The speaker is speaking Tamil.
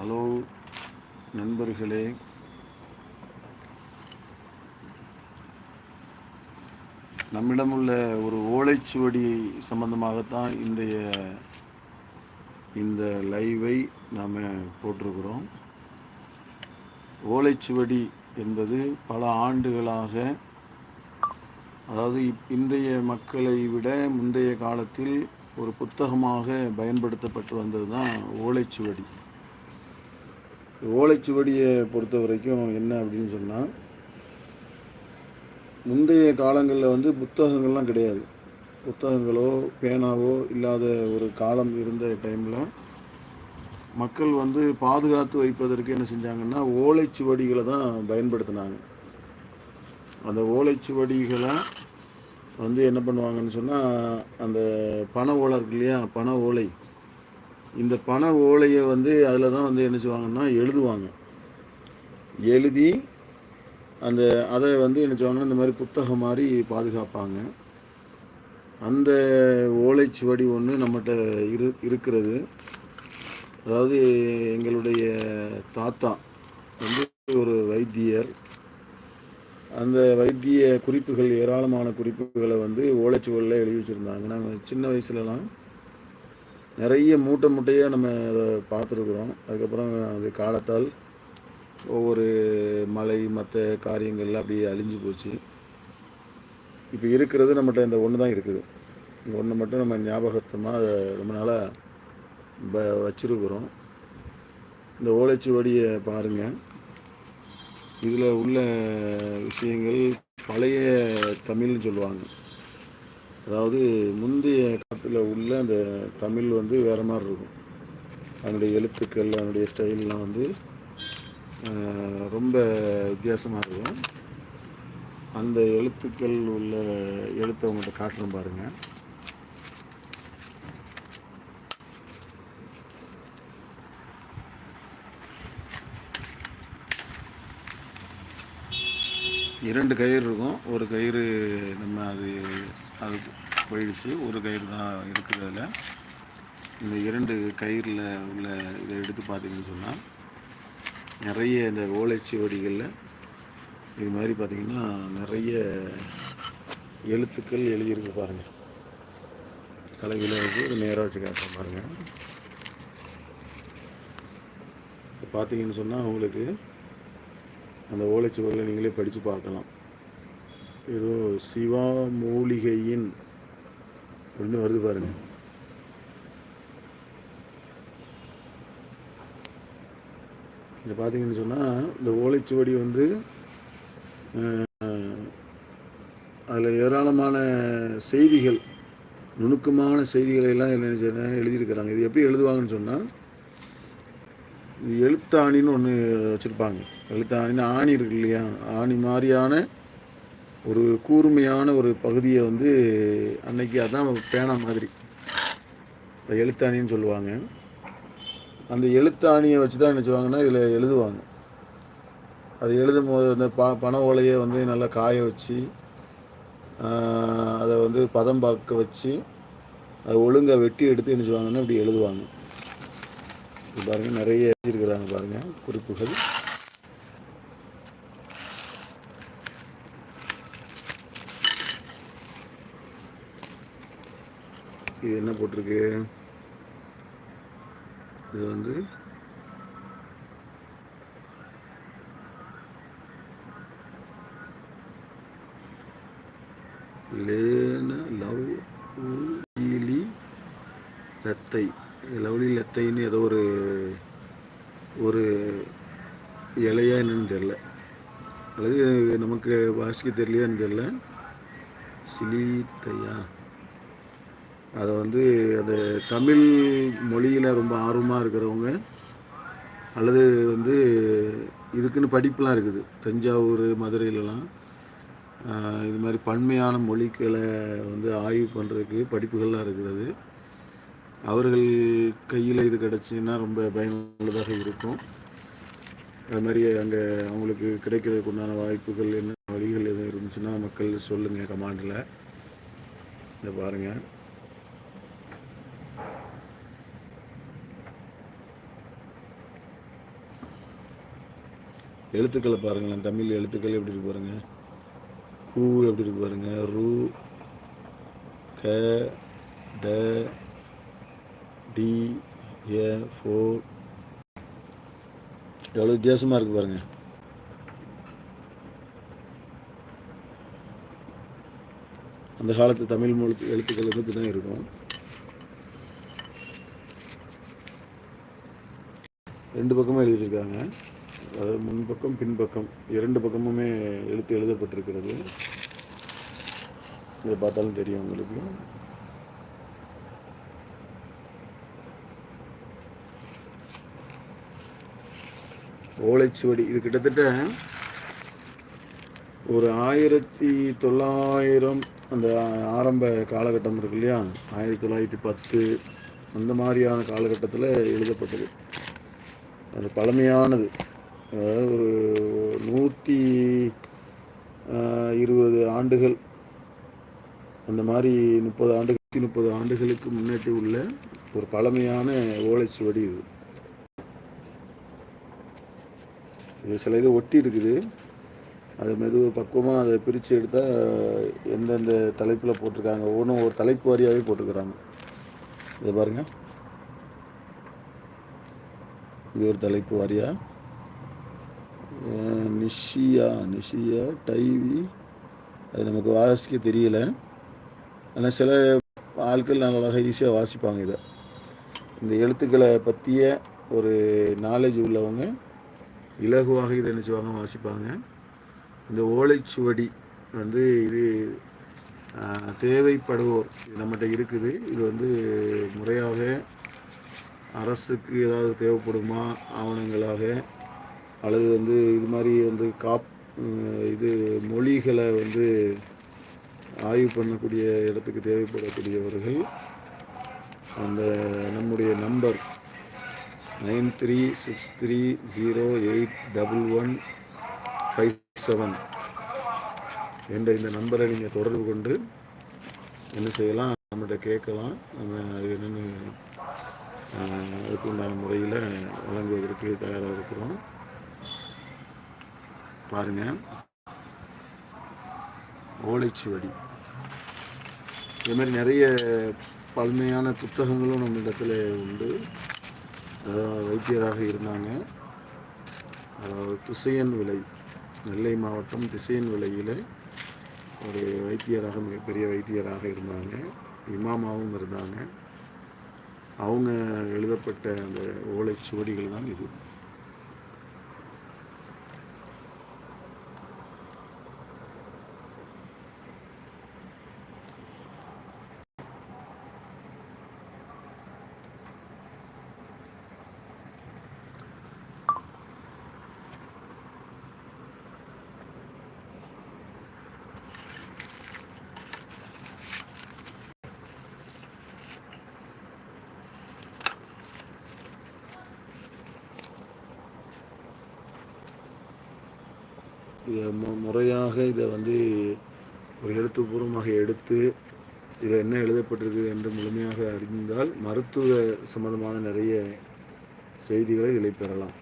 ஹலோ நண்பர்களே. நம்மிடம் உள்ள ஒரு ஓலைச்சுவடி சம்பந்தமாகத்தான் இன்றைய இந்த லைவை நாம் போட்டிருக்கிறோம். ஓலைச்சுவடி என்பது பல ஆண்டுகளாக அதாவது இப்- இன்றைய மக்களை விட முந்தைய காலத்தில் ஒரு புத்தகமாக பயன்படுத்தப்பட்டு வந்தது தான் ஓலைச்சுவடி. ஓலைச்சுவடியை பொறுத்த வரைக்கும் என்ன அப்படின்னு சொன்னால் முந்தைய காலங்களில் வந்து புத்தகங்கள்லாம் கிடையாது. புத்தகங்களோ பேனாவோ இல்லாத ஒரு காலம் இருந்த டைமில் மக்கள் வந்து பாதுகாத்து வைப்பதற்கு என்ன செஞ்சாங்கன்னா ஓலைச்சுவடிகளை தான் பயன்படுத்தினாங்க. அந்த ஓலைச்சுவடிகளை வந்து என்ன பண்ணுவாங்கன்னு சொன்னால் அந்த பண ஓலை இருக்கு இல்லையா பண ஓலை இந்த பண ஓலையை வந்து அதில் தான் வந்து என்ன செய்வாங்கன்னா எழுதுவாங்க. எழுதி அந்த அதை வந்து என்ன செய்வாங்கன்னா இந்த மாதிரி புத்தகம் மாதிரி பாதுகாப்பாங்க. அந்த ஓலைச்சுவடி ஒன்று நம்மகிட்ட இரு இருக்கிறது. அதாவது எங்களுடைய தாத்தா வந்து ஒரு வைத்தியர். அந்த வைத்திய குறிப்புகள் ஏராளமான குறிப்புகளை வந்து ஓலைச்சுவடியில் எழுதி வச்சுருந்தாங்க. நாங்கள் சின்ன வயசுலலாம் நிறைய மூட்டை மூட்டையாக நம்ம அதை பார்த்துருக்குறோம். அதுக்கப்புறம் அது காலத்தால் ஒவ்வொரு மலை மற்ற காரியங்கள்லாம் அப்படியே அழிஞ்சு போச்சு. இப்போ இருக்கிறது நம்மகிட்ட இந்த ஒன்று தான் இருக்குது. இந்த ஒன்று மட்டும் நம்ம ஞாபகத்தமாக அதை ரொம்ப நாளாக ப வச்சுருக்குறோம். இந்த ஓலைச்சுவடியை பாருங்கள் இதில் உள்ள விஷயங்கள் பழைய தமிழ்னு சொல்லுவாங்க. அதாவது முந்தைய காலத்தில் உள்ள அந்த தமிழ் வந்து வேறு மாதிரி இருக்கும். அதனுடைய எழுத்துக்கள் அதனுடைய ஸ்டைல்லாம் வந்து ரொம்ப வித்தியாசமாக இருக்கும். அந்த எழுத்துக்கள் உள்ள எழுத்தை அவங்கள்ட்ட காட்டுறோம் பாருங்கள் இரண்டு கயிறு இருக்கும். ஒரு கயிறு நம்ம அது அது போயிடுச்சு. ஒரு கயிறு தான் இருக்குது அதில். இந்த இரண்டு கயிறில் உள்ள இதை எடுத்து பார்த்தீங்கன்னு சொன்னால் நிறைய இந்த ஓலைச்சுவடிகளில் இது மாதிரி பார்த்தீங்கன்னா நிறைய எழுத்துக்கள் எழுதியிருக்கு பாருங்கள் தலைவில் வந்து ஒரு நேராக வச்சு காட்ட பாருங்கள் பார்த்தீங்கன்னு சொன்னால் உங்களுக்கு அந்த ஓலைச்சுவர்களை நீங்களே படித்து பார்க்கலாம். ஏதோ சிவா மூலிகையின் அப்படின்னு வருது பாருங்க. இதை பார்த்தீங்கன்னு சொன்னால் இந்த ஓலைச்சுவடி வந்து அதில் ஏராளமான செய்திகள் நுணுக்கமான செய்திகளை எல்லாம் என்ன எழுதியிருக்கிறாங்க. இது எப்படி எழுதுவாங்கன்னு சொன்னால் எழுத்தாணின்னு ஒன்று வச்சுருப்பாங்க. எழுத்தாணின்னு ஆணி இருக்கு இல்லையா? ஆணி மாதிரியான ஒரு கூர்மையான ஒரு பகுதியை வந்து அன்னைக்கு அதான் பேனா மாதிரி. இப்போ எழுத்தாணின்னு சொல்லுவாங்க. அந்த எழுத்தாணியை வச்சு தான் என்ன செய்வாங்கன்னா இதில் எழுதுவாங்க. அது எழுதும் போது அந்த ப பண ஓலையை வந்து நல்லா காய வச்சு அதை வந்து பதம் பார்க்க வச்சு அதை ஒழுங்காக வெட்டி எடுத்து என்ன செய்வாங்கன்னா இப்படி எழுதுவாங்க. இது நிறைய எழுதியிருக்கிறாங்க பாருங்க குறிப்புகள். இது என்ன போட்டிருக்கு? இது வந்து லேன லவ் ஈலி லத்தை. லவ்லி லத்தைன்னு ஏதோ ஒரு ஒரு இலையா என்னன்னு தெரில அல்லது நமக்கு வாசிக்க தெரியலையான்னு தெரில சிலித்தையா? அதை வந்து அந்த தமிழ் மொழியில் ரொம்ப ஆர்வமாக இருக்கிறவங்க அல்லது வந்து இதுக்குன்னு படிப்புலாம் இருக்குது. தஞ்சாவூர் மதுரையிலலாம் இது மாதிரி பன்மையான மொழிகளை வந்து ஆய்வு பண்ணுறதுக்கு படிப்புகள்லாம் இருக்கிறது அவர்கள் கையில் இது கிடச்சின்னா ரொம்ப பயனுள்ளதாக இருக்கும். அது மாதிரி அங்கே அவங்களுக்கு கிடைக்கிறதுக்கு உண்டான வாய்ப்புகள் என்ன வழிகள் எதுவும் இருந்துச்சுன்னா மக்கள் சொல்லுங்கள் கமாண்டில். இதை பாருங்கள் எழுத்துக்களை பாருங்களேன். தமிழ் எழுத்துக்கள் எப்படி இருக்கு பாருங்க. ஹூ எப்படி இருக்கு பாருங்க. ரூ க ட டி ஏ ஃபோ எவ்வளோ வித்தியாசமாக இருக்குது பாருங்க. அந்த காலத்து தமிழ் மொழி எழுத்துக்கள் வந்து தான் இருக்கும். ரெண்டு பக்கமும் எழுதி வச்சுருக்காங்க. அதாவது முன்பக்கம் பின்பக்கம். இரண்டு பக்கமுமே எழுத்து எழுதப்பட்டிருக்கிறது. இதை பார்த்தாலும் தெரியும் உங்களுக்கு. ஓலைச்சுவடி. இது கிட்டத்தட்ட ஒரு ஆயிரத்தி தொள்ளாயிரம் அந்த ஆரம்ப காலகட்டம் இருக்கு இல்லையா? ஆயிரத்தி தொள்ளாயிரத்தி பத்து. அந்த மாதிரியான காலகட்டத்தில் எழுதப்பட்டது. அது பழமையானது. அதாவது ஒரு நூற்றி இருபது ஆண்டுகள். அந்த மாதிரி முப்பது ஆண்டு நூற்றி முப்பது ஆண்டுகளுக்கு முன்னாடி உள்ள ஒரு பழமையான ஓலைச்சுவடி இது. இது சில இது ஒட்டி இருக்குது. அது மெதுவாக பக்குவமாக அதை பிரித்து எடுத்தால் எந்தெந்த தலைப்பில் போட்டிருக்காங்க ஒவ்வொன்றும் ஒரு தலைப்பு வாரியாகவே போட்டிருக்கிறாங்க. இதை பாருங்கள் இது ஒரு தலைப்பு வாரியாக நிஷியா நிஷியா டைவி. அது நமக்கு வாசிக்க தெரியல. ஆனால் சில ஆட்கள் நல்லா ஈஸியாக வாசிப்பாங்க இதை. இந்த எழுத்துக்களை பற்றிய ஒரு நாலேஜ் உள்ளவங்க இலகுவாக இதை நினச்சிவாங்க வாசிப்பாங்க. இந்த ஓலைச்சுவடி வந்து இது தேவைப்படுவோர் இது நம்மகிட்ட இருக்குது. இது வந்து முறையாக அரசுக்கு ஏதாவது தேவைப்படுமா? ஆவணங்களாக அல்லது வந்து இது மாதிரி வந்து காப் இது மொழிகளை வந்து ஆய்வு பண்ணக்கூடிய இடத்துக்கு தேவைப்படக்கூடியவர்கள் அந்த நம்முடைய number nine three six three zero eight double one five seven என்ற இந்த நம்பரை நீங்கள் தொடர்பு கொண்டு என்ன செய்யலாம் நம்மகிட்ட கேட்கலாம் நம்ம அது என்னென்னு ஆஹ், அதுக்கு உண்டான முறையில் வழங்குவதற்கு தயாராக இருக்கிறோம். பாருங்கள் ஓலைச்சுவடி. இது மாதிரி நிறைய பழமையான புத்தகங்களும் நம்ம இடத்துல உண்டு. அதாவது வைத்தியராக இருந்தாங்க. அதாவது திசையன் விலை நெல்லை மாவட்டம் திசையன் விலையில் ஒரு வைத்தியராக மிகப்பெரிய வைத்தியராக இருந்தாங்க. இமாமாவும் இருந்தாங்க. அவங்க எழுதப்பட்ட அந்த ஓலைச்சுவடிகள் தான் இது. இதை முறையாக இதை வந்து ஒரு எழுத்துப்பூர்வமாக எடுத்து இதில் என்ன எழுதப்பட்டிருக்கு என்று முழுமையாக அறிந்தால் மருத்துவ சம்பந்தமான நிறைய செய்திகளை இதில் பெறலாம்.